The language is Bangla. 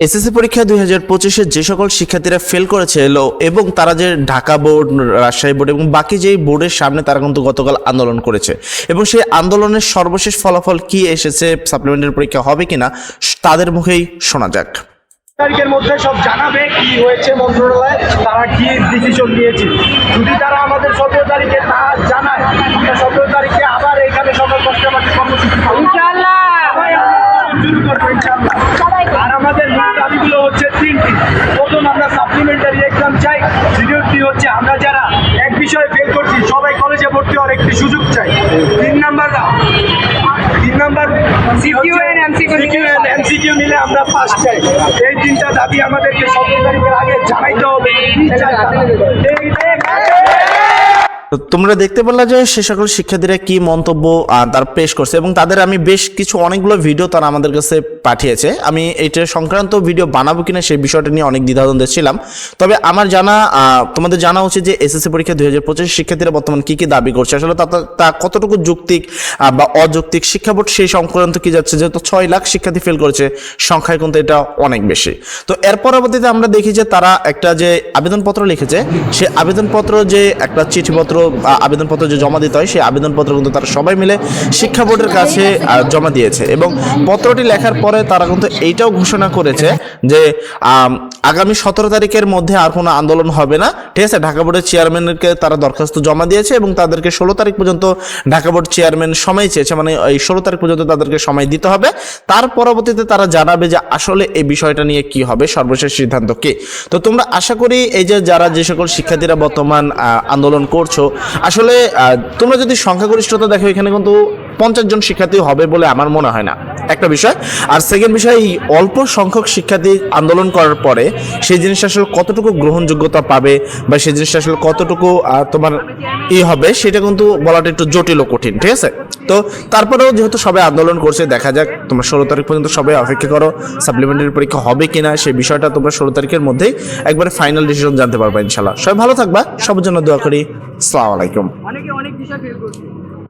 এসএসসি পরীক্ষা দুই হাজার পঁচিশে যে সকল শিক্ষার্থীরা ফেল করেছে এবং তারা যে ঢাকা বোর্ড, রাজশাহী বোর্ড এবং বাকি যেই বোর্ডের সামনে তারা কিন্তু গতকাল আন্দোলন করেছে। এবং সেই আন্দোলনের সর্বশেষ ফলাফল কি এসেছে সাপ্লিমেন্টারি পরীক্ষা হবে কিনা, তাদের মুখেই শোনা যাক। তারিখের মধ্যে সব জানাবে কি হয়েছে মন্ত্রণালয়, তারা কি ডিসিশন নিয়েছে। যদি তারা আমাদের সতেরো তারিখে না জানায় প্রথম আমরা সাপ্লিমেন্টারি এক্সাম চাই। দ্বিতীয়টি হচ্ছে আমরা যারা এক বিষয়ে ফেল করছি সবাই কলেজে ভর্তি হওয়ার একটি সুযোগ চাই। তিন নাম্বার তিন নাম্বার এমসিকিউ মিলে আমরা ফার্স্ট চাই। এই তিনটা দাবি আমাদেরকে সতেরো তারিখের আগে জানাইতে হবে তোমরা দেখতে পারলা যে সে সকল শিক্ষার্থীরা কি মন্তব্য তারা পেশ করছে এবং তাদের আমি বেশ কিছু অনেকগুলো ভিডিও তারা আমাদের কাছে পাঠিয়েছে। আমি এটা সংক্রান্ত ভিডিও বানাবো কিনা সেই বিষয়টা নিয়ে অনেক দ্বিধাদ্বন্দ্বে ছিলাম। তবে আমার জানা তোমাদের জানা উচিত যে এসএসসি পরীক্ষা দুই হাজার পঁচিশ শিক্ষার্থীরা বর্তমান কি কি দাবি করছে। আসলে তা তা কতটুকু যুক্তিক বা অযৌক্তিক শিক্ষা বোর্ড সেই সংক্রান্ত কি যাচ্ছে? যেহেতু ছয় লাখ শিক্ষার্থী ফেল করেছে, সংখ্যায় কিন্তু এটা অনেক বেশি। তো এর পরবর্তীতে আমরা দেখি যে তারা একটা যে আবেদনপত্র লিখেছে সেই আবেদনপত্র যে একটা চিঠিপত্র আবেদনপত্র যে জমা দিতে হয়, সেই আবেদনপত্র কিন্তু তারা সবাই মিলে শিক্ষা বোর্ডের কাছে জমা দিয়েছে। এবং পত্রটি লেখার পরে তারা কিন্তু এইটাও ঘোষণা করেছে যে আগামী সতেরো তারিখের মধ্যে আর কোনো আন্দোলন হবে না। ঠিক আছে? ঢাকা বোর্ডের চেয়ারম্যানকে তারা দরখাস্ত জমা দিয়েছে এবং তাদেরকে ষোলো তারিখ পর্যন্ত ঢাকা বোর্ড চেয়ারম্যান সময় চেয়েছে। মানে এই ষোলো তারিখ পর্যন্ত তাদেরকে সময় দিতে হবে। তার পরবর্তীতে তারা জানাবে যে আসলে এই বিষয়টা নিয়ে কি হবে, সর্বশেষ সিদ্ধান্ত কি? তো তোমরা আশা করি এই যে যারা যে সকল শিক্ষার্থীরা বর্তমান আন্দোলন করছ আসলে তোমরা যদি সংখ্যাগরিষ্ঠতা দেখো, এখানে কিন্তু পঞ্চাশ জন শিক্ষার্থী হবে বলে আমার মনে হয় না। একটা বিষয়। আর সেকেন্ড বিষয়, এই অল্প সংখ্যক শিক্ষার্থী আন্দোলন করার পরে সেই জিনিসটা আসলে কতটুকু গ্রহণযোগ্যতা পাবে বা সেই জিনিসটা আসলে কতটুকু তোমার ই হবে, সেটা কিন্তু বলাটা একটু জটিল ও কঠিন, ঠিক আছে? তো তারপরেও যেহেতু সবাই আন্দোলন করছে, দেখা যাক তোমরা ষোলো তারিখ পর্যন্ত সবাই অপেক্ষা করো সাপ্লিমেন্টারি পরীক্ষা হবে কিনা সেই বিষয়টা তোমরা ষোলো তারিখের মধ্যেই একবারে ফাইনাল ডিসিশন জানতে পারবে ইনশাল্লাহ সবাই ভালো থাকবা, সবার জন্য দোয়া করি। আসসালামু আলাইকুম। অনেকে অনেক বিষয়